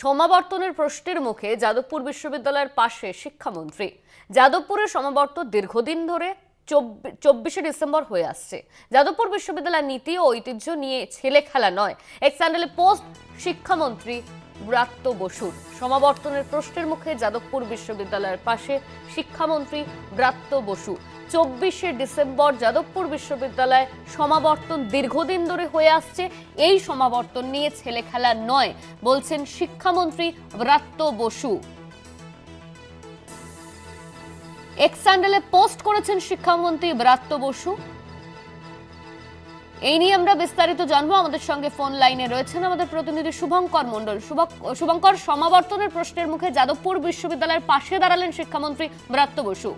সমাবর্তনের প্রশ্নের মুখে যাদবপুর বিশ্ববিদ্যালয়ের পাশে শিক্ষামন্ত্রী। যাদবপুরের সমাবর্তন দীর্ঘদিন ধরে চব্বিশে ডিসেম্বর হয়ে আসছে। যাদবপুর বিশ্ববিদ্যালয়ের নীতি ও ঐতিহ্য নিয়ে ছেলে খেলা নয়। এক স্যান্ডেলে পোস্ট শিক্ষামন্ত্রী ব্রাত্য বসুর সমাবর্তনের প্রশ্নের মুখে যাদবপুর বিশ্ববিদ্যালয়ের পাশে শিক্ষামন্ত্রী ব্রাত্য বসু। চব্বিশে ডিসেম্বর যাদবপুর বিশ্ববিদ্যালয় সমাবর্তন দীর্ঘদিন ধরে হয়ে আসছে। এই সমাবর্তন নিয়ে ছেলে খেলা নয়, বলছেন শিক্ষামন্ত্রী ব্রাত্য বসু। এক্স স্যান্ডেলে পোস্ট করেছেন শিক্ষামন্ত্রী ব্রাত্য বসু। এই নিয়ে আমরা বিস্তারিত জানব। আমাদের সঙ্গে ফোন লাইনে রয়েছেন আমাদের প্রতিনিধি শুভঙ্কর শুভক- শুভঙ্কর, সমাবর্তনের প্রশ্নের মুখে যাদবপুর বিশ্ববিদ্যালয়ের পাশে দাঁড়ালেন শিক্ষামন্ত্রী ব্রাত্য বসু।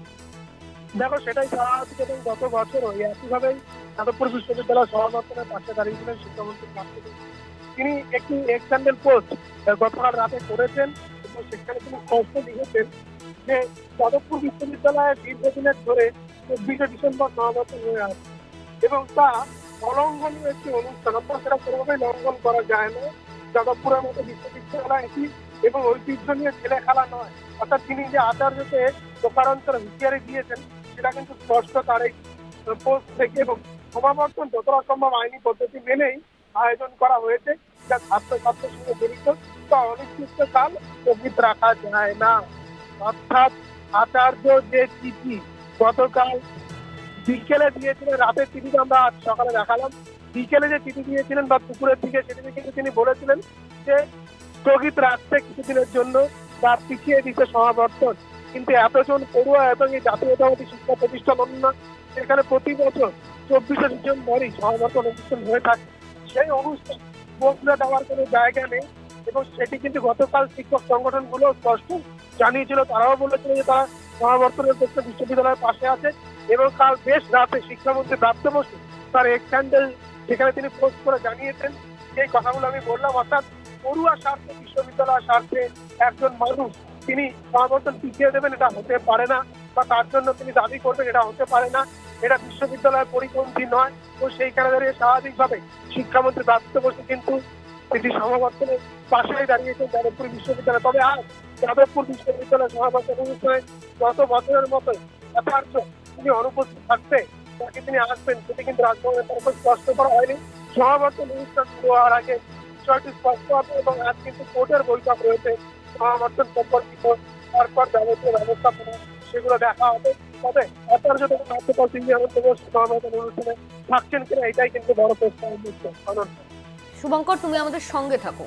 দেখো, সেটাই স্বাভাবিক এবং গত বছর ওই একইভাবেই যাদবপুর বিশ্ববিদ্যালয় সমাবর্তনের পাশে দাঁড়িয়েছিলেন শিক্ষামন্ত্রী তিনি একটি এক্সট্যান্ডেড পোস্ট গতকাল রাতে করেছেন এবং সেখানে তিনি স্পষ্ট লিখেছেন যে যাদবপুর বিশ্ববিদ্যালয়ে দীর্ঘদিনের ধরে চব্বিশে ডিসেম্বর সমাবর্তন হয়ে আসছে এবং তা অলঙ্ঘনীয় একটি অনুষ্ঠান। অর্থাৎ সেটা কোনোভাবেই লঙ্ঘন করা যায় না। যাদবপুরের মতো বিশ্ববিদ্যালয় এটি এবং ঐতিহ্য নিয়ে ছেলে খেলা নয়। অর্থাৎ তিনি যে আচার্যকে প্রকারান্তরে হুঁশিয়ারি দিয়েছেন, সেটা কিন্তু স্পষ্ট তার এই পোস্ট থেকে এবং সমাবর্তন যতটা সম্ভব আইনি পদ্ধতি মেনেই আয়োজন করা হয়েছে, যা ছাত্র ছাত্রের সঙ্গে জড়িত, তা অনির্দিষ্টকাল স্থগিত রাখা যায় না। অর্থাৎ আচার্য যে চিঠি গতকাল বিকেলে দিয়েছিলেন, রাতের চিঠিটা আমরা আজ সকালে দেখালাম। বিকেলে যে চিঠি দিয়েছিলেন বা দুপুরের দিকে সেদিকে কিন্তু তিনি বলেছিলেন যে স্থগিত রাখতে কিছুদিনের জন্য বা পিছিয়ে দিতে সমাবর্তন কিন্তু এতজন পড়ুয়া এবং এই জাতীয়তাবাদী শিক্ষা প্রতিষ্ঠান অন্য সেখানে প্রতি বছর চব্বিশে ডিসেম্বরই সমাবর্তন অনুষ্ঠান হয়ে থাকে, সেই অনুষ্ঠান বদলে দেওয়ার কোনো জায়গা নেই এবং সেটি কিন্তু গতকাল শিক্ষক সংগঠনগুলো স্পষ্ট জানিয়েছিল। তারাও বলেছিল যে তারা সমাবর্তনের পক্ষে বিশ্ববিদ্যালয়ের পাশে আছে। এবং কাল বেশ রাতে শিক্ষামন্ত্রী প্রাপ্ত বসু তার এক স্যান্ডেল সেখানে তিনি পোস্ট করে জানিয়েছেন। সেই কথাগুলো আমি বললাম, অর্থাৎ পড়ুয়া স্বার্থে বিশ্ববিদ্যালয়ের স্বার্থে একজন মানুষ তিনি সমাবর্তন পিছিয়ে দেবেন, এটা হতে পারে না, বা তার জন্য তিনি দাবি করবেন, এটা হতে পারে না। এটা বিশ্ববিদ্যালয়ের পরিপন্থী নয় তো সেইখানে দাঁড়িয়ে স্বাভাবিকভাবে শিক্ষামন্ত্রী প্রাপ্ত বসু কিন্তু তিনি সমাবর্তনের পাশেই দাঁড়িয়েছেন যাদবপুর বিশ্ববিদ্যালয়। তবে আজ যাদবপুর বিশ্ববিদ্যালয় সমাবর্তন অনুষ্ঠানে গত বছরের মতো যথার্থ তিনি অনুপস্থিত থাকতে তাকে তিনি আসবেন। সেটি কিন্তু রাজভবনের তরফে স্পষ্ট করা হয়নি। সমাবর্তন অনুষ্ঠান শুরু হওয়ার আগে বিষয়টি স্পষ্ট হবে এবং আজ কিন্তু কোর্টের বৈঠক রয়েছে। সমাবর্তন সম্পর্কিত তারপর যাবতীয় ব্যবস্থাপনা, সেগুলো দেখা হবে। তবে আচার্য রাজ্যপাল সিং অনন্ত বোস সমাবর্তন অনুষ্ঠানে থাকছেন কিনা, এটাই কিন্তু বড় প্রশ্ন। শুভঙ্কর, তুমি আমাদের সঙ্গে থাকো।